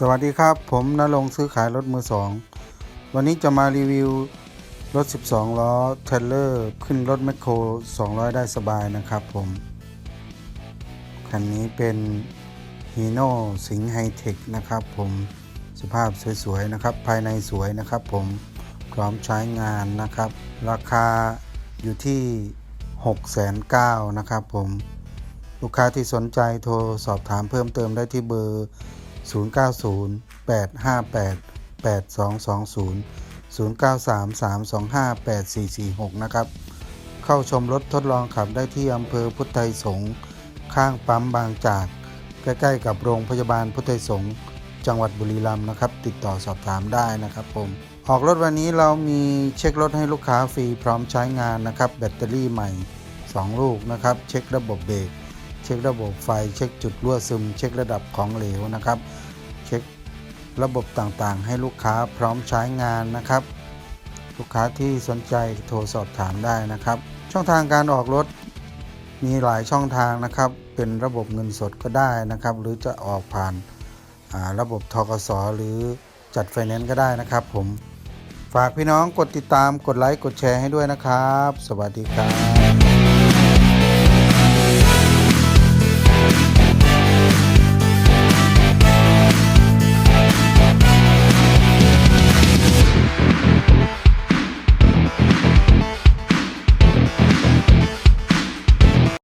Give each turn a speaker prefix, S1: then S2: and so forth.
S1: สวัสดีครับ ผมนรงซื้อขายรถมือสองวันนี้จะมารีวิวรถ 12 ล้อเทรลเลอร์ขึ้นรถแมคโคร 200 ได้สบายนะครับผม คันนี้เป็นฮีโน่สิงห์ไฮเทคนะครับผมสภาพสวยๆนะครับ ภายในสวยนะครับผมพร้อมใช้งานนะครับ ราคาอยู่ที่6 9 0 0 0นะครับผม ลูกค้าที่สนใจโทรสอบถามเพิ่มเติมได้ที่เบอร์ 090-858-8220 0933258446 นะครับ เข้าชมรถทดลองขับได้ที่อำเภอพุทธไทยสงฆ์ข้างปั๊มบางจาก ใกล้ๆกับโรงพยาบาลพุทธไทยสงฆ์จังหวัดบุรีรัมย์นะครับ ติดต่อสอบถามได้นะครับผมออกรถวันนี้เรามีเช็ครถให้ลูกค้าฟรีพร้อมใช้งานนะครับ แบตเตอรี่ใหม่ 2 ลูกนะครับ เช็คระบบเบรก ช็คระบบไฟ เช็คจุดรั่วซึม เช็คระดับของเหลวนะครับ เช็คระบบต่างๆ ให้ลูกค้าพร้อมใช้งานนะครับ ลูกค้าที่สนใจโทรสอบถามได้นะครับ ช่องทางการออกรถมีหลายช่องทางนะครับ เป็นระบบเงินสดก็ได้นะครับ หรือจะออกผ่านาระบบทกสหรือจัดไฟแนนซ์ก็ได้นะครับ ผมฝากพี่น้องกดติดตามกดไลค์กดแชร์ให้ด้วยนะครับ สวัสดีครับ